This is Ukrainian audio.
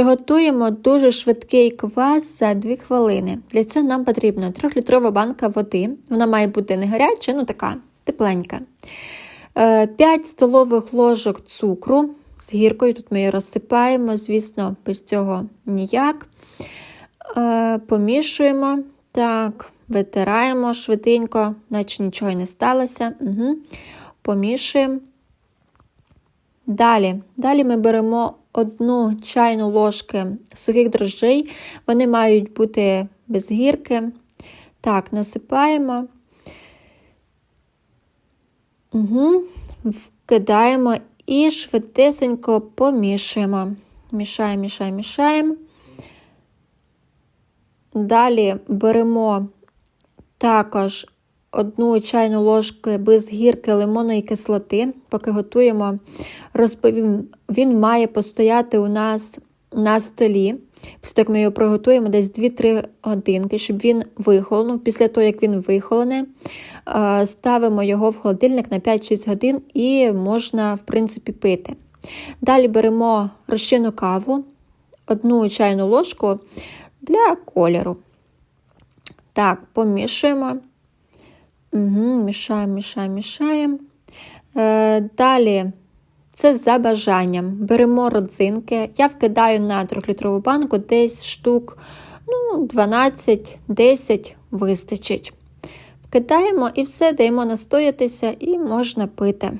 Приготуємо дуже швидкий квас за 2 хвилини. Для цього нам потрібна 3-літрова банка води. Вона має бути не гаряча, ну така тепленька. 5 столових ложок цукру з гіркою. Тут ми її розсипаємо, звісно, без цього ніяк. Е, Помішуємо. Так, витираємо швиденько, наче нічого не сталося. Угу. Помішуємо. Далі Далі ми беремо одну чайну ложки сухих дрожжей. Вони мають бути без гірки. Так, насипаємо. Угу. Вкидаємо і швидесенько помішуємо. Мішаємо, мішаємо, мішаємо. Далі беремо також одну чайну ложку без гірки лимонної кислоти, поки готуємо, розповім, він має постояти у нас на столі. Після того, як ми його приготуємо десь 2-3 годинки, щоб він вихолонув. Після того, як він вихолоне, ставимо його в холодильник на 5-6 годин і можна, в принципі, пити. Далі беремо розчинну каву, одну чайну ложку для кольору. Так, помішуємо. Угу, Мішаємо, мішаємо, мішаємо. Е, Далі, це за бажанням. Беремо родзинки. Я вкидаю на 3-літрову банку десь штук ну, 12-10 вистачить. Вкидаємо і все, даємо настоятися, і можна пити.